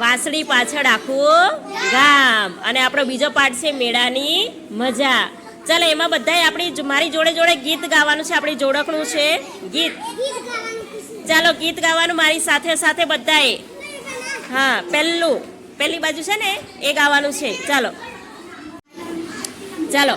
વાંસળી પાછળ આખું ગામ. અને આપણો બીજો પાઠ છે મેળાની મજા. ચાલો, એમાં બધાય આપણી મારી જોડે જોડે ગીત ગાવાનું છે, આપણી જોડકનું છે. ગીત. ચાલો, ગીત ગાવાનું મારી સાથે સાથે બધાએ હા, પહેલું. પહેલી બાજુ છે ને, એ ગાવાનું છે. ચાલો. ચાલો.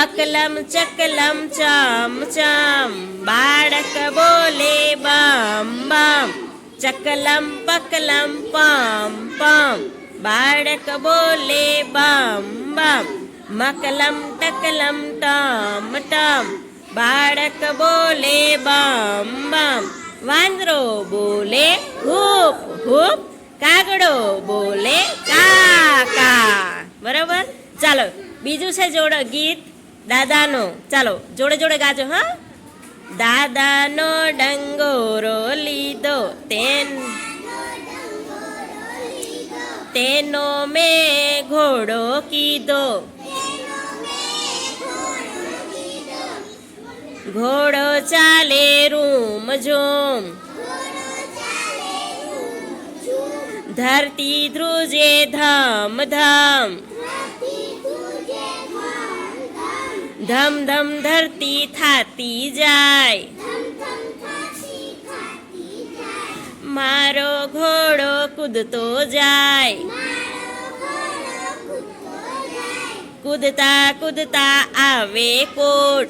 અકલમ, ચકલમ, ચમ ચમ. બાળક બોલે, બમ બમ. ચકલમ પકલમ પમ પમ. બાળક બોલે બમ બમ. મકલમ ટકલમ ટમ ટમ. બાળક બોલે બમ બમ. વાંદરો બોલે હુપ હુપ. કાગડો બોલે કા કા બરાબર? ચાલો, બીજું છે જોડે ગીત. દાદાનો. ચાલો, જોડે જોડે ગાજો, હા? દાદાનો ડંગોરો લીધો, તેન તેનો મેં ઘોડો કીધો. ઘોડો ચાલે રૂમ જોમ ધરતી ધ્રુજે ધામ ધમ. ધમ ધમ ધરતી થાતી જાય. મારો ઘોડો કૂદતો જાય. કૂદતા કૂદતા આવે કોટ.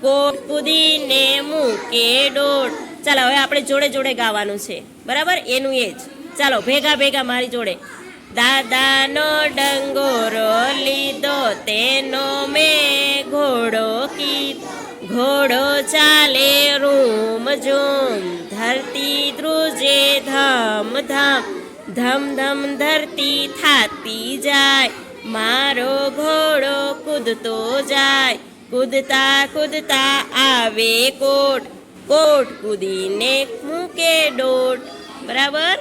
કોટ કૂદીને મૂકે ડોટ. ચાલો, હવે આપણે જોડે જોડે ગાવાનું છે. બરાબર? એનું એ જ. ચાલો, ભેગા ભેગા મારી જોડે. દાદાનો લીધો તેનો મેં ઘોડો કી ઘોડો ચાલે રૂમ ઝૂમ, ધરતી ધ્રુજે ધમ ધમ ધમ ધમ ધરતી થાતી જાય, મારો ઘોડો કૂદતો જાય, કૂદતા કૂદતા આવે કોટ કોટ કૂદીને મૂકે ડોટ બરાબર?